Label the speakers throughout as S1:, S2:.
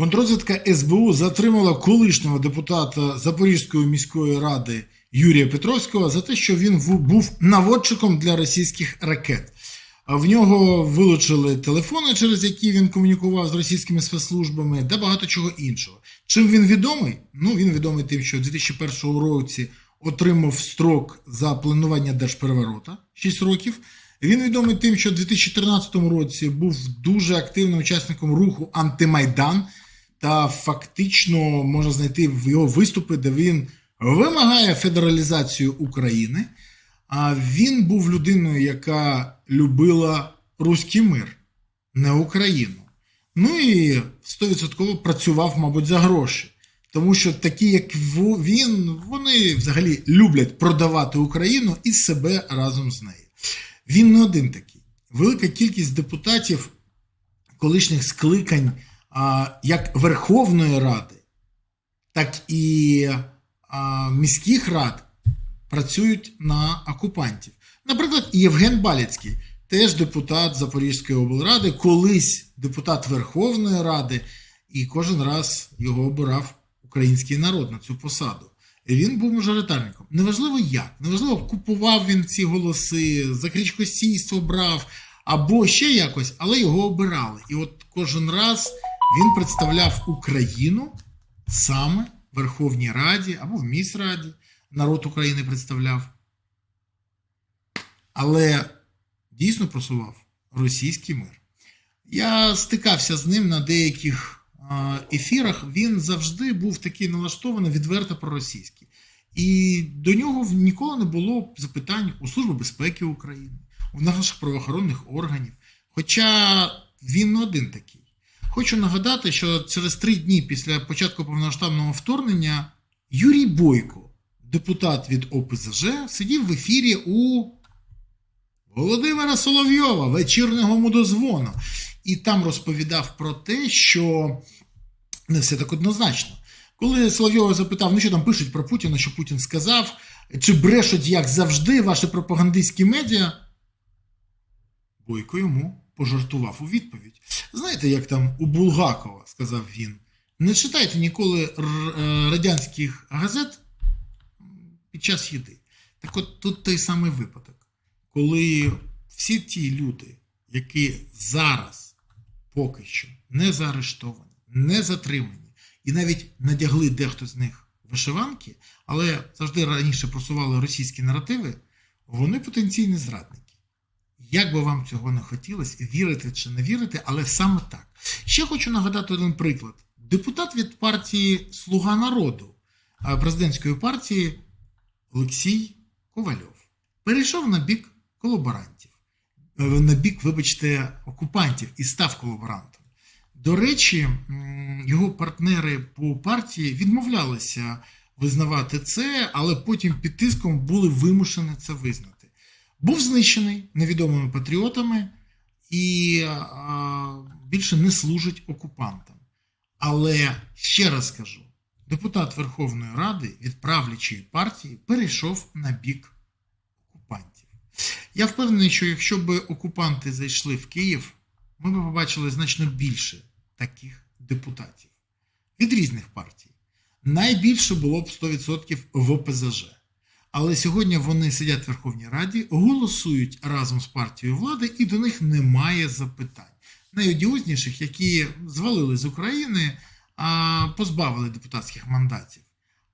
S1: Контрозвідка СБУ затримала колишнього депутата Запорізької міської ради Юрія Петровського за те, що він був наводчиком для російських ракет. В нього вилучили телефони, через які він комунікував з російськими спецслужбами, та багато чого іншого. Чим він відомий? Ну він відомий тим, що у 2001 році отримав строк за планування держпереворота 6 років. Він відомий тим, що у 2013 році був дуже активним учасником руху Антимайдан, та фактично можна знайти в його виступи, де він вимагає федералізацію України. А він був людиною, яка любила руський мир, не Україну. Ну і 100% працював, мабуть, за гроші. Тому що такі, як він, вони взагалі люблять продавати Україну і себе разом з нею. Він не один такий. Велика кількість депутатів колишніх скликань як Верховної Ради, так і міських рад працюють на окупантів. Наприклад, Євген Баліцький, теж депутат Запорізької облради, колись депутат Верховної Ради, і кожен раз його обирав український народ на цю посаду. І він був мажоритарником. Неважливо як, неважливо, купував він ці голоси, за крічкостійство брав або ще якось, але його обирали. І от кожен раз він представляв Україну саме в Верховній Раді або в міськраді. Народ України представляв. Але дійсно просував російський мир. Я стикався з ним на деяких ефірах. Він завжди був такий налаштований відверто проросійський. І до нього ніколи не було запитань у Служби безпеки України, у наших правоохоронних органів. Хоча він не один такий. Хочу нагадати, що через три дні після початку повномасштабного вторгнення Юрій Бойко, депутат від ОПЗЖ, сидів в ефірі у Володимира Соловйова, вечірнього мудозвону, і там розповідав про те, що не все так однозначно. Коли Соловйова запитав, ну що там пишуть про Путіна, що Путін сказав, чи брешуть, як завжди, ваші пропагандистські медіа, Бойко йому пожартував у відповідь. Знаєте, як там у Булгакова, сказав він, не читайте ніколи е, радянських газет під час їди. Так от тут той самий випадок, коли всі ті люди, які зараз поки що не заарештовані, не затримані, і навіть надягли дехто з них вишиванки, але завжди раніше просували російські наративи, вони потенційні зрадники. Як би вам цього не хотілося, вірити чи не вірити, але саме так. Ще хочу нагадати один приклад. Депутат від партії Слуга народу, президентської партії Олексій Ковальов перейшов на бік колаборантів, Е, на бік, вибачте, окупантів і став колаборантом. До речі, його партнери по партії відмовлялися визнавати це, але потім під тиском були вимушені це визнати. Був знищений невідомими патріотами і більше не служить окупантам. Але ще раз скажу: депутат Верховної Ради від правлячої партії перейшов на бік окупантів. Я впевнений, що якщо б окупанти зайшли в Київ, ми б побачили значно більше таких депутатів від різних партій. Найбільше було б 100% в ОПЗЖ. Але сьогодні вони сидять в Верховній Раді, голосують разом з партією влади, і до них немає запитань. Найодіозніших, які звалили з України, а позбавили депутатських мандатів.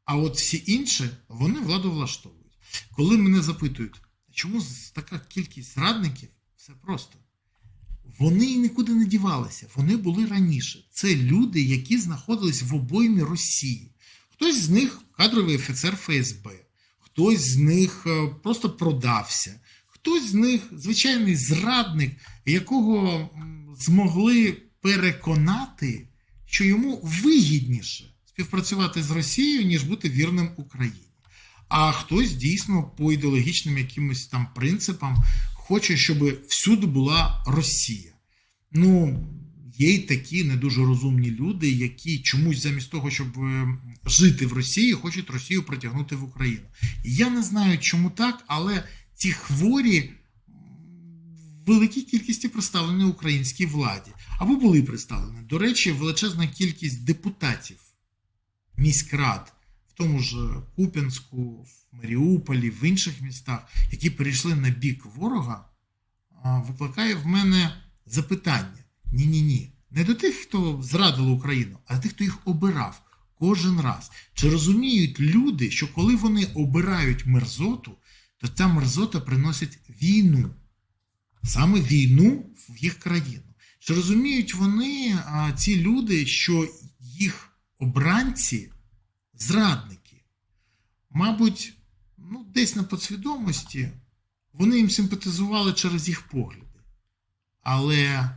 S1: А от всі інші вони владу влаштовують. Коли мене запитують, чому така кількість зрадників, все просто. Вони нікуди не дівалися, вони були раніше. Це люди, які знаходились в обоймі Росії. Хтось з них кадровий офіцер ФСБ, хтось з них е, просто продався, хтось з них звичайний зрадник, якого змогли переконати, що йому вигідніше співпрацювати з Росією, ніж бути вірним Україні. А хтось дійсно по ідеологічним якимось там принципам хоче, щоб всюди була Росія. Ну, є й такі не дуже розумні люди, які чомусь замість того, щоб е, жити в Росії, хочуть Росію притягнути в Україну. Я не знаю, чому так, але ці хворі в великій кількості представлені українській владі. або були представлені. До речі, величезна кількість депутатів міськрад, в тому ж Куп'янську, в Маріуполі, в інших містах, які перейшли на бік ворога, викликає в мене запитання: ні-ні ні, не до тих, хто зрадив Україну, а до тих, хто їх обирав кожен раз. Чи розуміють люди, що коли вони обирають мерзоту, то ця мерзота приносить війну, саме війну в їх країну? Чи розуміють вони, ці люди, що їх обранці зрадники? Мабуть, ну, десь на підсвідомості вони їм симпатизували через їх погляди. Але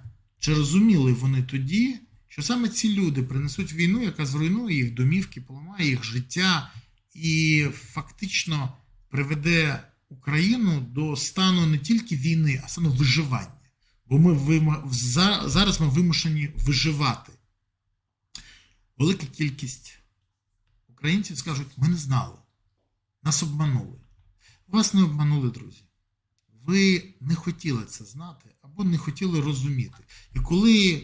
S1: чи розуміли вони тоді, що саме ці люди принесуть війну, яка зруйнує їх домівки, поламає їх життя і фактично приведе Україну до стану не тільки війни, а стану виживання. Бо ми вима- зараз ми вимушені виживати. Велика кількість українців скажуть: ми не знали, нас обманули. Вас не обманули, друзі. Ви не хотіли це знати не хотіли розуміти. І коли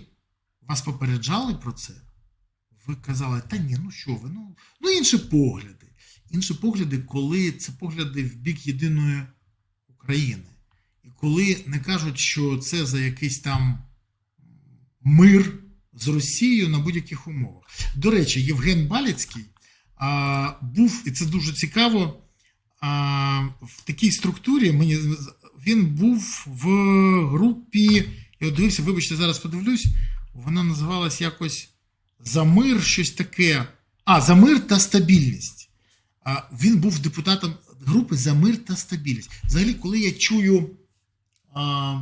S1: вас попереджали про це, ви казали, та ні, ну що ви, ну, ну інші погляди. Інші погляди, коли це погляди в бік єдиної України. І коли не кажуть, що це за якийсь там мир з Росією на будь-яких умовах. До речі, Євген Баліцький а, був, і це дуже цікаво, а, в такій структурі мені він був в групі. Я дивився, вибачте, зараз подивлюсь. Вона називалась якось За мир, щось таке. А, за мир та стабільність. А, він був депутатом групи За мир та стабільність. Взагалі, коли я чую а,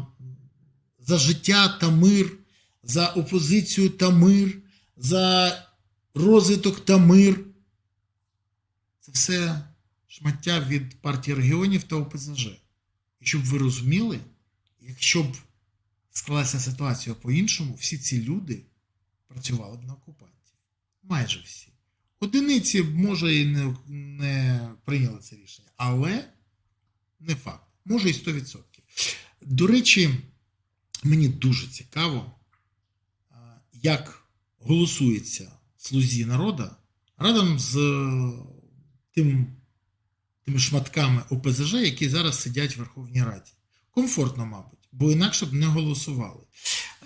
S1: за життя та мир, за опозицію та мир, за розвиток та мир, це все шмаття від партії регіонів та ОПЗЖ. І щоб ви розуміли, якщо б склалася ситуація по-іншому, всі ці люди працювали б на окупантів. Майже всі. Одиниці, може, і не, не прийняли це рішення, але не факт. Може і 100%. До речі, мені дуже цікаво, як голосується слузі народу разом з е, тим тими шматками ОПЗЖ, які зараз сидять в Верховній Раді. Комфортно, мабуть, бо інакше б не голосували.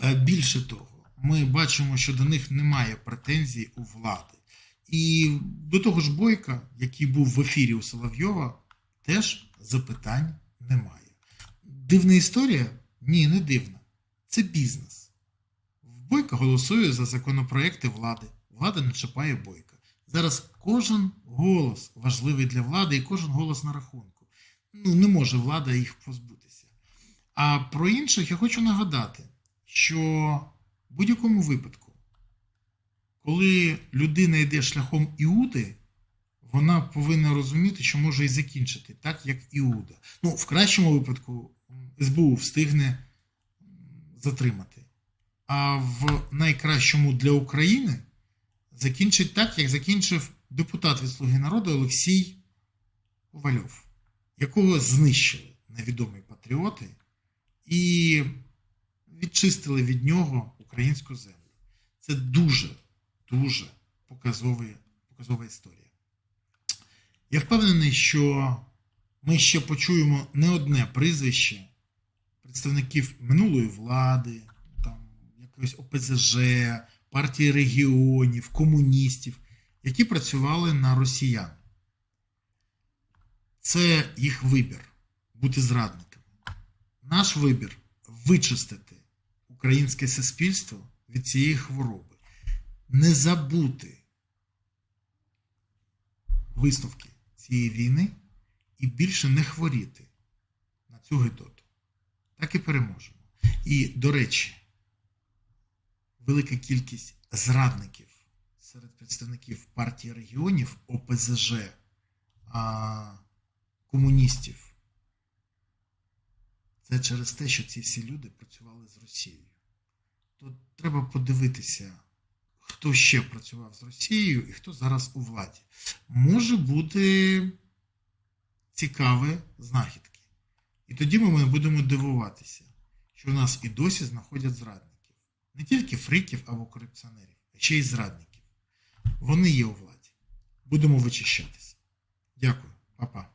S1: Е, Більше того, ми бачимо, що до них немає претензій у влади. І до того ж Бойка, який був в ефірі у Соловйова, теж запитань немає. Дивна історія? Ні, не дивна. Це бізнес. Бойка голосує за законопроекти влади. Влада не чіпає Бойка. Зараз кожен голос важливий для влади і кожен голос на рахунку. Ну, не може влада їх позбутися. А про інших я хочу нагадати, що в будь-якому випадку, коли людина йде шляхом Іуди, вона повинна розуміти, що може і закінчити так, як Іуда. Ну, в кращому випадку СБУ встигне затримати. А в найкращому для України закінчить так, як закінчив депутат від Слуги народу Олексій Ковальов, якого знищили невідомі патріоти і відчистили від нього українську землю. Це дуже, дуже показова, історія. Я впевнений, що ми ще почуємо не одне прізвище представників минулої влади, там, якогось ОПЗЖ, партії регіонів, комуністів, які працювали на росіян. Це їх вибір бути зрадниками. Наш вибір вичистити українське суспільство від цієї хвороби, не забути висновки цієї війни і більше не хворіти на цю гидоту. Так і переможемо. І, до речі, велика кількість зрадників серед представників партії регіонів, ОПЗЖ, а, комуністів. Це через те, що ці всі люди працювали з Росією. То треба подивитися, хто ще працював з Росією і хто зараз у владі. Може бути цікаві знахідки. І тоді ми будемо дивуватися, що в нас і досі знаходять зрадників. Не тільки фриків або корупціонерів, а ще й зрадників. Вони є у владі. Будемо вичищатися. Дякую, Па-па.